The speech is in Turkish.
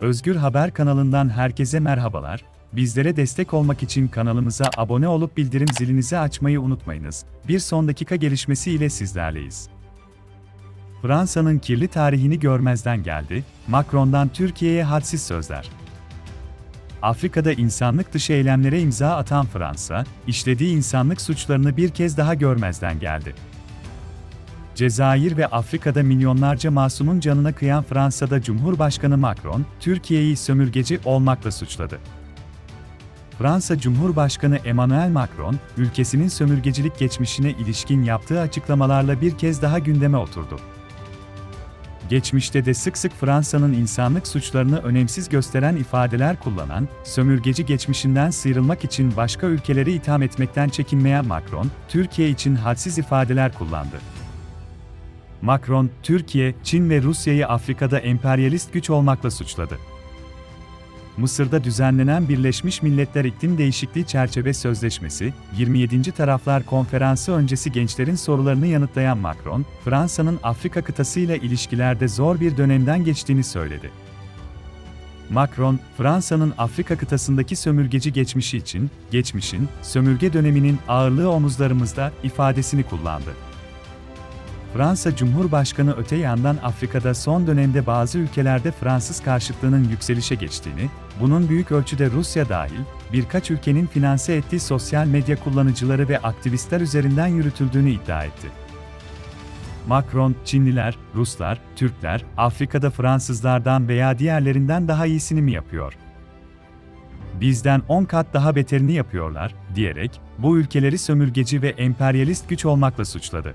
Özgür Haber kanalından herkese merhabalar. Bizlere destek olmak için kanalımıza abone olup bildirim zilinizi açmayı unutmayınız. Bir son dakika gelişmesi ile sizlerleyiz. Fransa'nın kirli tarihini görmezden geldi, Macron'dan Türkiye'ye hadsiz sözler. Afrika'da insanlık dışı eylemlere imza atan Fransa, işlediği insanlık suçlarını bir kez daha görmezden geldi. Cezayir ve Afrika'da milyonlarca masumun canına kıyan Fransa'da Cumhurbaşkanı Macron, Türkiye'yi sömürgeci olmakla suçladı. Fransa Cumhurbaşkanı Emmanuel Macron, ülkesinin sömürgecilik geçmişine ilişkin yaptığı açıklamalarla bir kez daha gündeme oturdu. Geçmişte de sık sık Fransa'nın insanlık suçlarını önemsiz gösteren ifadeler kullanan, sömürgeci geçmişinden sıyrılmak için başka ülkeleri itham etmekten çekinmeyen Macron, Türkiye için hadsiz ifadeler kullandı. Macron, Türkiye, Çin ve Rusya'yı Afrika'da emperyalist güç olmakla suçladı. Mısır'da düzenlenen Birleşmiş Milletler İklim Değişikliği Çerçeve Sözleşmesi, 27. Taraflar Konferansı öncesi gençlerin sorularını yanıtlayan Macron, Fransa'nın Afrika kıtasıyla ilişkilerde zor bir dönemden geçtiğini söyledi. Macron, Fransa'nın Afrika kıtasındaki sömürgeci geçmişi için, geçmişin, sömürge döneminin ağırlığı omuzlarımızda ifadesini kullandı. Fransa Cumhurbaşkanı öte yandan Afrika'da son dönemde bazı ülkelerde Fransız karşıtlığının yükselişe geçtiğini, bunun büyük ölçüde Rusya dahil, birkaç ülkenin finanse ettiği sosyal medya kullanıcıları ve aktivistler üzerinden yürütüldüğünü iddia etti. Macron, Çinliler, Ruslar, Türkler, Afrika'da Fransızlardan veya diğerlerinden daha iyisini mi yapıyor? Bizden 10 kat daha beterini yapıyorlar, diyerek, bu ülkeleri sömürgeci ve emperyalist güç olmakla suçladı.